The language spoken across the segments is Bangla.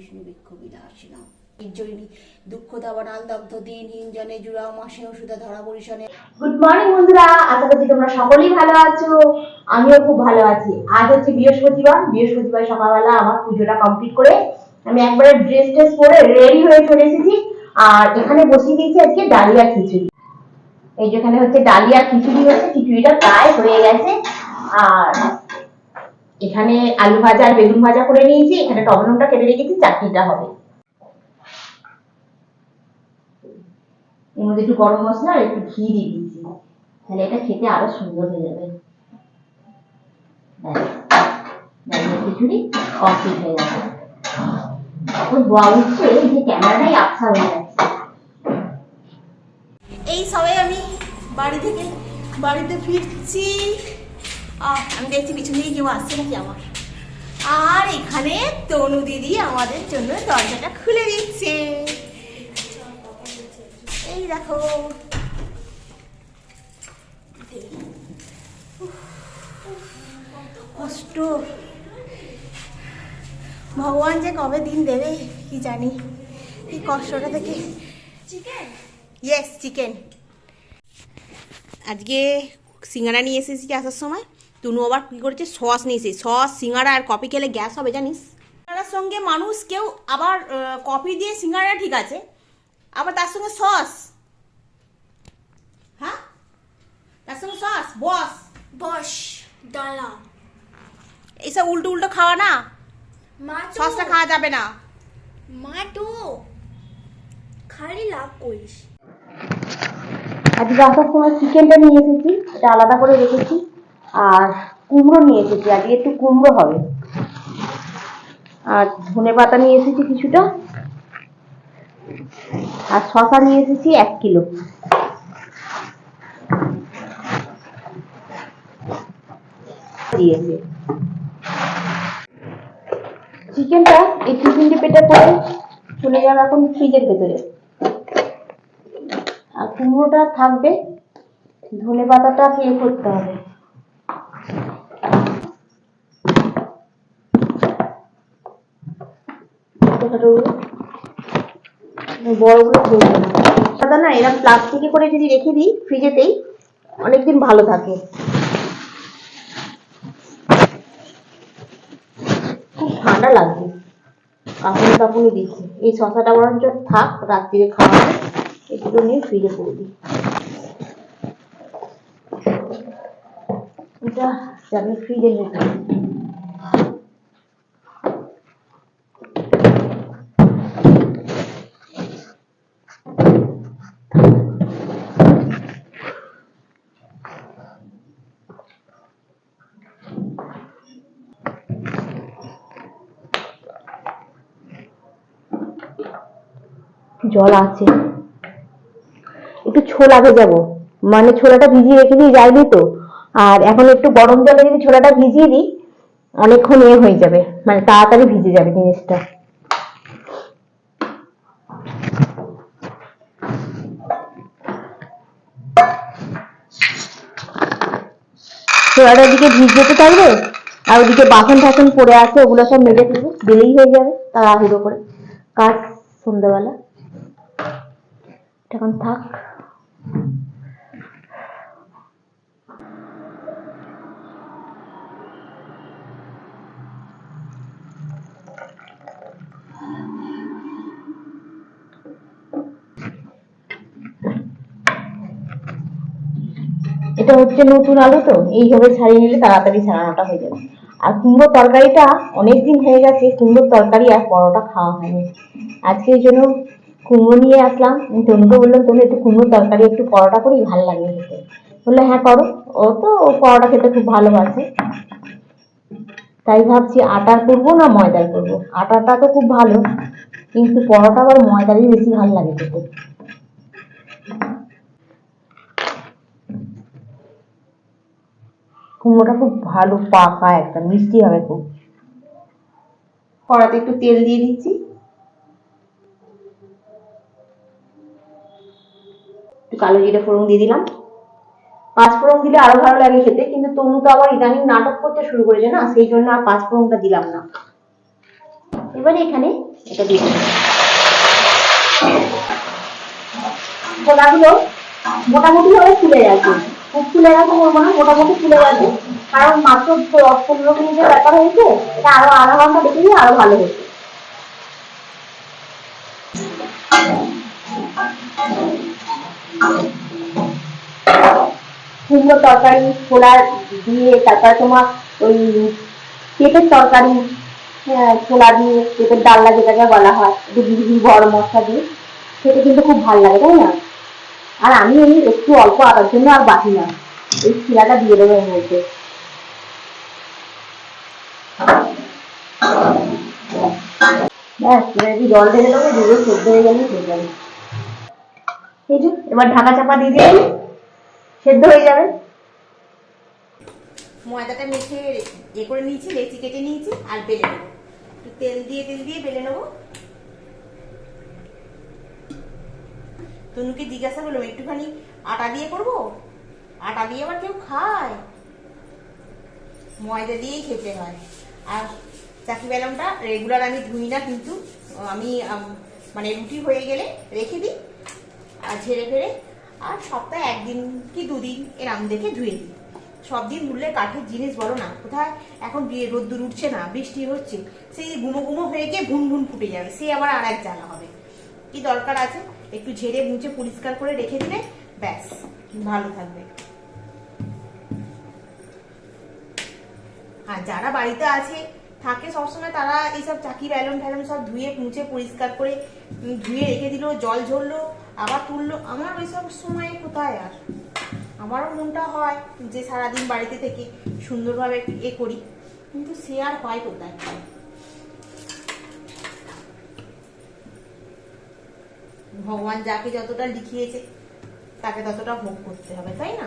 বিষ্ণু বৃক্ষ বিলাসিনা জয়িনী দুঃখ দাবানাল দগ্ধ দিন হিঞ্জনে জুড়াও মাসে ওষুধে ধরা পরিশনে গুড মর্নিং বন্ধুরা। আশা করছি তোমরা সকলেই ভালো আছো। আমিও খুব ভালো আছি। আজ হচ্ছে বৃহস্পতিবার। বৃহস্পতিবার সকালবেলা আমার পুজোটা কমপ্লিট করে আমি একবারে ড্রেস ট্রেস পরে রেডি হয়ে চলে এসেছি। আর এখানে বসিয়ে দিয়েছি আজকে ডালিয়া খিচুড়ি। এই যেখানে হচ্ছে ডালিয়া খিচুড়ি হচ্ছে, খিচুড়িটা প্রায় হয়ে গেছে। আর এখানে আলু ভাজা আর বেগুন ভাজা করে নিয়েছি, এখানে টমেটোটা কেটে রেখেছি, চাটনিটা হবে। এর একটু গরম মশলা আর একটু ঘি দিয়ে দিয়েছি। তাহলে এটা খেতে আরও সুন্দর হয়ে যাবে। খিচুড়ি কমপ্লিট হয়ে যাবে এই সবাই আমি বাড়ি থেকে, বাড়িতে ফিরছি। আমি দেখছি পিছন দিকে কেউ আসছে নাকি আমার? আর এখানে তনু দিদি আমাদের জন্য দরজাটা খুলে দিচ্ছে। এই দেখো। কষ্ট। ভগবান যে কবে দিন দেবে কি জানি। কি কষ্টটা থেকে। চিকেন ইয়েস চিকেন আজকে সিঙ্গারা নিয়ে এসেছি আসার সময়? তুনু আবার কী করেছে? সস নিয়ে এসেছি। সস সিঙ্গারা আর কফি খেলে গ্যাস হবে জানিস? সিঙ্গারার সঙ্গে মানুষ কেউ আবার কফি দিয়ে সিঙ্গারা ঠিক আছে আবার তার সঙ্গে সস। হ্যাঁ? তার সঙ্গে সস বস। বস ডালা এইসব উল্টো উল্টো খাওয়া না? মা সসটা খাওয়া যাবে না। মা তো খালি লাভ করিস। আজকে আসার সময় চিকেনটা নিয়ে এসেছি এটা আলাদা করে রেখেছি। আর কুমড়ো নিয়ে এসেছি, আজকে একটু কুমড়ো হবে। আর ধনে পাতা নিয়ে এসেছি কিছুটা। আর শশা নিয়ে এসেছি এক কিলো। দিয়েছে। চিকেনটা এই টিফিন ডিপেটা করে চলে যাবে এখন ফ্রিজের ভেতরে। আর কুমড়োটা থাকবে, ধনে পাতাটা ইয়ে করতে হবে। ছোটখাটোগুলো, বড়গুলো না। এরকম প্লাস্টিকে করে যদি রেখে দিই ফ্রিজেতেই অনেকদিন ভালো থাকে। খুব ঠান্ডা লাগছে। কাপুনি কাপুনি দিচ্ছে এই শশাটা বরঞ্চ থাক রাত্রিরে খাওয়া এগুলো নিয়ে ফ্রিজে করে দিই। এটা যাবে ফ্রিজের ভেতরে জল আছে। একটু ছোলা ভেজাবো। মানে ছোলাটা ভিজিয়ে রেখে দিয়ে যায়নি তো। আর এখন একটু গরম জলে যদি ছোলাটা ভিজিয়ে দিই, অনেকক্ষণ ইয়ে হয়ে যাবে। মানে তাড়াতাড়ি ভিজে যাবে জিনিসটা। ছোলাটা দিকে ভিজ যেতে থাকবে আর ওদিকে বাসন টাসন পড়ে আছে, ওগুলো সব মেজে দিলেই হয়ে যাবে, তাড়াহুড়ো করে। কাজ সন্ধ্যাবেলা। এখন থাক। এটা হচ্ছে নতুন আলু তো, এইভাবে ছাড়িয়ে নিলে তাড়াতাড়ি ছাড়ানোটা হয়ে যাবে। আর কুমড়ো তরকারিটা অনেকদিন হয়ে গেছে, কুমড়োর তরকারি আর পরোটা খাওয়া হয়নি। আজকে জন্য কুমড়ো নিয়ে আসলাম। তনুকে বললাম তুমি একটু কুমড়োর তরকারি, একটু পরোটা করি, ভালো লাগে খেতে। বলল হ্যাঁ করো। ও তো ও পরোটা খেতে খুব ভালোবাসে। তাই ভাবছি আটার করব না ময়দার করব? আটাটা তো খুব ভালো, কিন্তু পরোটা আবার ময়দারই বেশি ভালো লাগে খেতে। কুমড়োটা খুব ভালো পাকা একটা, মিষ্টি হবে খুব। কড়াতে একটু তেল দিয়ে দিচ্ছি। কালো জিরে ফোড়ন দিয়ে দিলাম। পাঁচ ফোড়ন দিলে আরও ভালো লাগে খেতে, কিন্তু তনু তো আবার ইদানিং নাটক করতে শুরু করেছে না, সেই জন্য আর পাঁচ ফোড়নটা দিলাম না। এবারে এখানে এটা দিয়ে দেবো ছোলাগুলো মোটামুটি ভাবে ফুলে গেছে। খুব ফুলে গেছে বলব না, মোটামুটি ফুলে গেছে। কারণ মাত্র দশ পনেরো মিনিটের ব্যাপার হয়েছে, এটা আরও আধা ঘণ্টা রেখে দিয়ে আরও ভালো হতো। কুমড়ো তরকারি ছোলার দিয়ে তারপরে তোমার ওই পেঁপের তরকারি হ্যাঁ, ছোলা দিয়ে পেঁপের ডাল্লা যেটাকে বলা হয় একটু বিড়ি মশলা দিয়ে খেতে কিন্তু খুব ভালো লাগে তাই না? আর আমি এই একটু অল্প আটার জন্য আর বাকি না এই শিলাটা দিয়ে দেবো এর মধ্যে। ব্যাস জল ঢেলে দেবো দিয়ে সেদ্ধ হয়ে গেলে হয়ে এবার ঢাকা চাপা দিয়ে দিলেই সেদ্ধ হয়ে যাবে। ময়দাটা মেখে এ করে নিয়েছি, লেচি কেটে নিয়েছি, আর বেলে নেব। একটু তেল দিয়ে তেল দিয়ে বেলে নেব। তনুকে জিজ্ঞাসা করলাম, একটুখানি আটা দিয়ে করব? আটা দিয়ে আবার কেউ খায়? ময়দা দিয়েই খেতে হয়। আর চাকি বেলনটা রেগুলার আমি ধুই না, কিন্তু আমি মানে রুটি হয়ে গেলে রেখে দিই। আর ঝেড়ে ফেড়ে আর সপ্তাহে একদিন কি দুদিন এরম দেখে ধুয়ে দিই। সব দিন ধুলে কাঠের জিনিস বলো না, কোথায় এখন বি- রোদ্দুর উঠছে না, বৃষ্টি হচ্ছে, সেই গুমো গুমো হয়ে গিয়ে ভুন ভুন ফুটে যাবে, সে আবার আর এক জ্বালা হবে। কি দরকার আছে? একটু ঝেড়ে মুছে পরিষ্কার করে রেখে দিলে ব্যাস, ভালো থাকবে। আর যারা বাড়িতে আছে, থাকে সবসময় তারা এইসব চাকি ব্যালন ফ্যালন সব ধুয়ে মুছে পরিষ্কার করে ধুয়ে রেখে দিল, জল ঝরলো আবার তুললো, আমার ওইসব সময় কোথায় আর? আমারও মনটা হয় যে সারাদিন বাড়িতে থেকে সুন্দরভাবে এ করি, কিন্তু সে আর হয় কোথায়? ভগবান যাকে যতটা লিখিয়েছে, তাকে ততটা ভোগ করতে হবে, তাই না?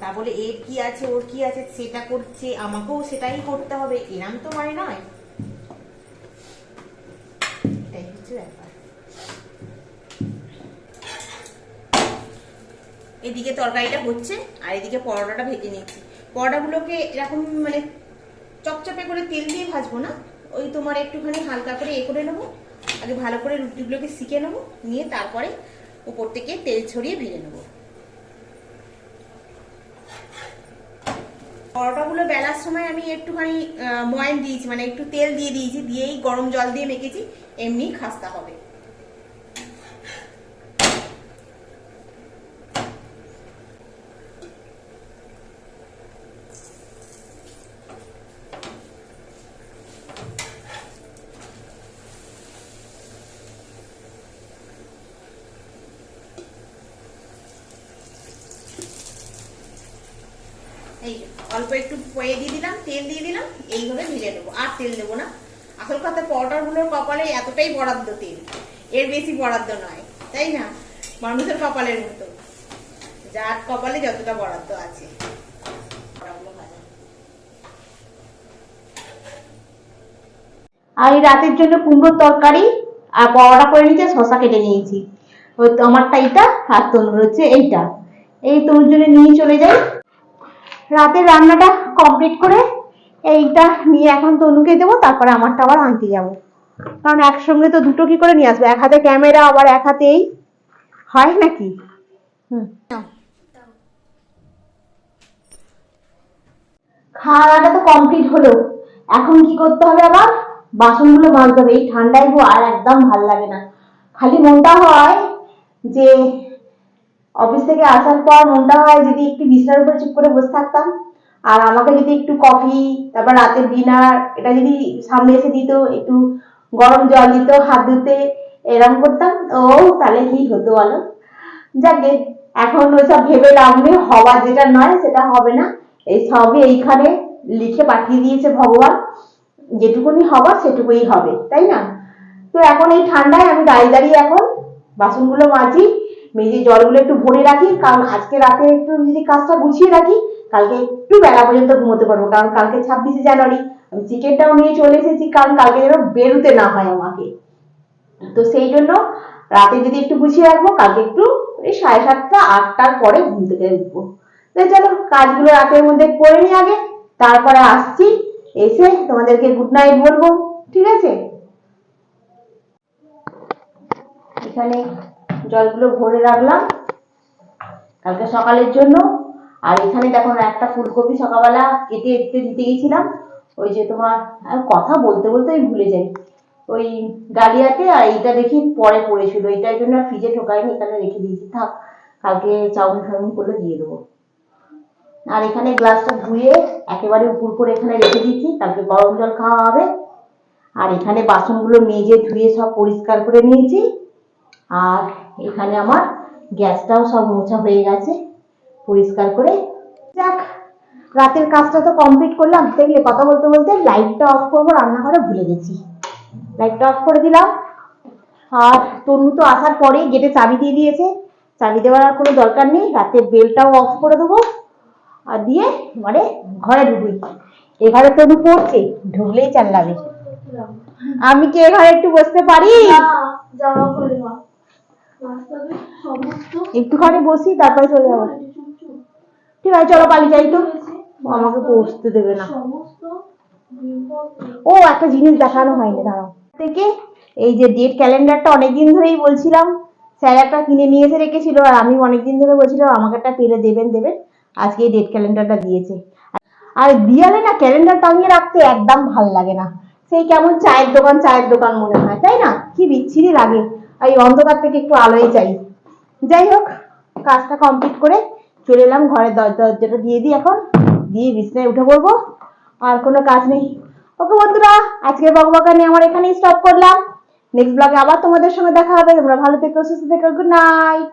তা বলে, এর কি আছে, ওর কি আছে, সেটা করছে, আমাকেও সেটাই করতে হবে, এরাম তো মানে নয়। এদিকে তরকারিটা হচ্ছে, আর এদিকে পরোটাটা ভেজে নিচ্ছি পরোটাগুলোকে এরকম মানে চপচপে করে তেল দিয়ে ভাজবো না, ওই তোমার একটুখানি হালকা করে এ করে নেব, আগে ভালো করে রুটিগুলোকে শিখে নেব, নিয়ে তারপরে উপর থেকে তেল ছড়িয়ে ভেজে নেব। পরোটাগুলো বেলার সময় আমি একটুখানি ময়েন দিয়েছি মানে একটু তেল দিয়ে দিয়েছি, দিয়েই গরম জল দিয়ে মেখেছি, এমনি খাস্তা হবে। অল্প একটু দিয়ে দিলাম, তেল দিয়ে দিলাম, এইভাবে ভেজে নেব। আর তেল দেবো না। আসল কথা কপালে এতটাই বরাদ্দ তেল। এর বেশি বরাদ্দ নয়, তাই না? মানুষের কপালের মতো। যার কপালে যতটা বরাদ্দ আছে। আর এই রাতের জন্য কুমড়োর তরকারি আর পরোটা করে নিতে শশা কেটে নিয়েছি। আমারটা এইটা, আর তনুর হচ্ছে এইটা। এই তনুর জন্য নিয়ে চলে যাই। রাতের রান্নাটা কমপ্লিট করে এইটা নিয়ে এখন তনুকে দেবো, তারপরে আমারটা আবার আনতে যাব। কারণ একসঙ্গে তো দুটো কি করে নিয়ে আসবে? এক হাতে ক্যামেরা আবার এক হাতেই হয় নাকি? হুম। তো কমপ্লিট হলো। এখন কি করতে হবে আবার? বাসনগুলো মাজতে হবে। এই ঠান্ডায় আর একদম ভালো লাগে না। খালি মনটা হয় যে অফিস থেকে আসার পর মনটা হয় যদি একটু বিছানার উপরে চুপ করে বসে থাকতাম। আর আমাকে যদি একটু কফি তারপর রাতের ডিনার এটা যদি সামনে এসে দিত, একটু গরম জল দিত, হাত ধুতে, এরম করতাম, ও তাহলে কি হতো বলো? যাকে, এখন ওইসব ভেবে নেই, হওয়া যেটা নয়, সেটা হবে না। এই সবই এইখানে লিখে পাঠিয়ে দিয়েছে ভগবান। যেটুকুনি হবার, সেটুকুই হবে, তাই না? তো এখন এই ঠান্ডায় আমি দাঁড়িয়ে দাঁড়িয়ে এখন বাসনগুলো মাজি মেজে জলগুলো একটু ভরে রাখি, কারণ আজকে রাতে একটু যদি কাজটা গুছিয়ে রাখি, কালকে একটু বেলা পর্যন্ত ঘুমোতে পারব, কারণ কালকে ছাব্বিশে জানুয়ারি। আমি চিকেনটাও নিয়ে চলে এসেছি, কারণ কালকে যেন বেরোতে না হয় আমাকে। তো সেই জন্য রাতে যদি একটু গুছিয়ে রাখব, কালকে একটু এই সাড়ে সাতটা, আটটার পরে ঘুম থেকে উঠবো। চলো, কাজগুলো রাতের মধ্যে করে নিই আগে, তারপরে আসছি, এসে তোমাদেরকে গুড নাইট বলব, ঠিক আছে? এখানে জলগুলো ভরে রাখলাম কালকে সকালের জন্য। আর এখানে দেখো না, একটা ফুলকপি সকালবেলা কেটে এটতে দিতে গেছিলাম। ওই যে তোমার কথা বলতে বলতে আমি ভুলে যাই। ওই ডালিয়াতে আর এইটা দেখি পরে পড়েছিল এটার জন্য ফ্রিজে ঢোকায়নি এখানে রেখে দিয়েছি। থাক, কালকে চাউমিন ফাউমিন করলে দিয়ে দেবো। আর এখানে গ্লাসটা ধুয়ে একেবারে উপর করে এখানে রেখে দিয়েছি, কালকে গরম জল খাওয়া হবে। আর এখানে বাসনগুলো মেজে ধুয়ে সব পরিষ্কার করে নিয়েছি। আর এখানে আমার গ্যাসটাও সব মোছা হয়ে গেছে। পরিষ্কার করে যাক, রাতের কাজটা তো কমপ্লিট করলাম। দেখলে কথা বলতে বলতে লাইটটা অফ করব, রান্নাঘরে ভুলে গেছি। লাইটটা অফ করে দিলাম। আর তনু তো আসার পরেই গেটে চাবি দিয়ে দিয়েছে। চাবি দেওয়ার আর কোনো দরকার নেই, রাতের বেলটাও অফ করে দেবো। আর দিয়ে মানে ঘরে ঢুকুই। এঘরে তনু পড়ছে, ঢুকলেই চাল্লাবে। আমি কি এঘরে একটু বসতে পারি? একটুখানি বসি, তারপরে চলে যাব। ঠিক আছে, চলো পালিয়ে যাই তো। আমাকে পৌঁছতে দেবে না। ও, একটা জিনিস দেখানো হয়নি, দাঁড়াও। থেকে এই যে ডেট ক্যালেন্ডারটা অনেকদিন ধরেই বলছিলাম, স্যার একটা কিনে নিয়ে এসে রেখেছিল, আর আমি অনেকদিন ধরে বলছিলাম, আমাকে একটা পেলে দেবেন দেবেন। আজকে এই ডেট ক্যালেন্ডারটা দিয়েছে। আর দিয়ালে না ক্যালেন্ডার টাঙিয়ে রাখতে একদম ভালো লাগে না। সেই কেমন চায়ের দোকান চায়ের দোকান মনে হয়, তাই না? কি বিচ্ছিরি লাগে। এই অন্ধকার থেকে একটু আলোই চাই যাই হোক, কাজটা কমপ্লিট করে চলে এলাম ঘরের দরজা দরজাটা দিয়ে দিই এখন। দিয়ে বিছনায় উঠে পড়ব, আর কোনো কাজ নেই। ওকে বন্ধুরা, আজকের নিয়ে আমার এখানেই স্টপ করলাম। নেক্সট ব্লগে আবার তোমাদের সঙ্গে দেখা হবে। তোমরা ভালো থেকো, সুস্থ থেকো গুড নাইট